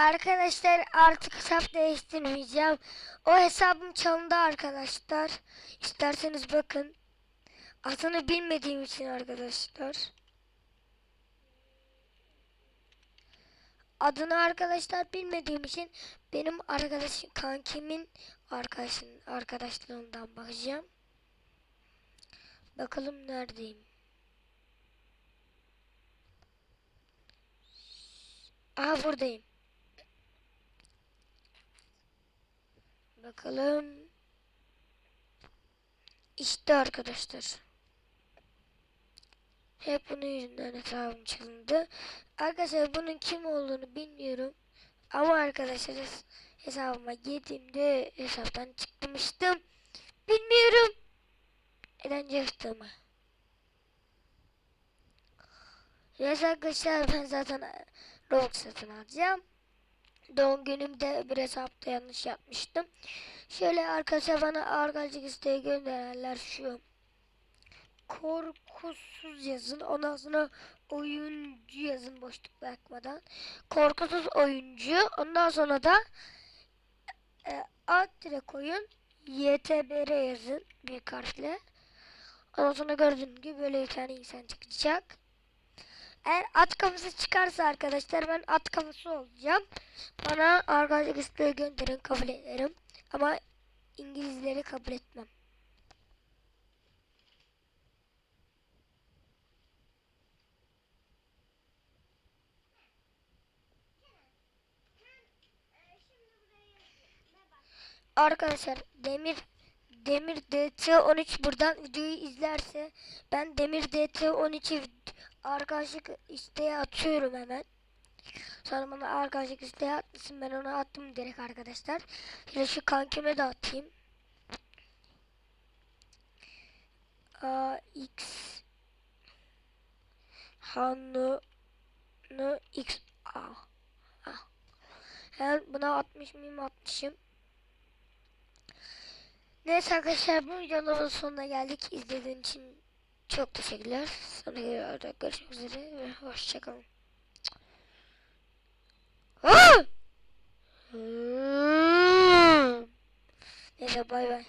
Arkadaşlar artık hesap değiştirmeyeceğim. O hesabım çalındı arkadaşlar. İsterseniz bakın. Adını bilmediğim için arkadaşlar. Adını arkadaşlar bilmediğim için benim arkadaş kankimin arkadaşın arkadaşlığından bakacağım. Bakalım neredeyim. Aha buradayım. Bakalım. İşte arkadaşlar. Hep bunun yüzünden hesabım çalındı. Arkadaşlar bunun kim olduğunu bilmiyorum. Ama arkadaşlar hes- hesabıma girdiğimde hesaptan çıkmıştım. Bilmiyorum. Neden yaptığımı. Neyse arkadaşlar ben zaten Robux satın alacağım. Doğum günümde bir hesapta yanlış yapmıştım. Şöyle arkadaşlar bana arkadaşlık isteği gönderenler şu. Korkusuz yazın. Ondan sonra oyuncu yazın boşluk bırakmadan. Korkusuz oyuncu. Ondan sonra da e, alt koyun. YTBR yazın. Büyük harfle. Ondan sonra gördüğünüz gibi böyle bir insan çıkacak. Eğer at kafası çıkarsa arkadaşlar ben at kafası olacağım. Bana arkadaşlık isteği gönderin kabul ederim. Ama İngilizleri kabul etmem. Arkadaşlar Demir Demir DT13 buradan videoyu izlerse ben Demir DT13'i arkadaşlık isteği atıyorum hemen. Sonra bana arkadaşlık isteği atmışsın ben ona attım direkt arkadaşlar. Şimdi şu kankime de atayım. A X Hanu Nu X A A. Ben buna atmış mıyım atmışım. Neyse arkadaşlar bu videonun sonuna geldik. İzlediğiniz için çok teşekkürler. Sonraki videoda görüşmek üzere ve hoşçakalın. Neyse bay bay.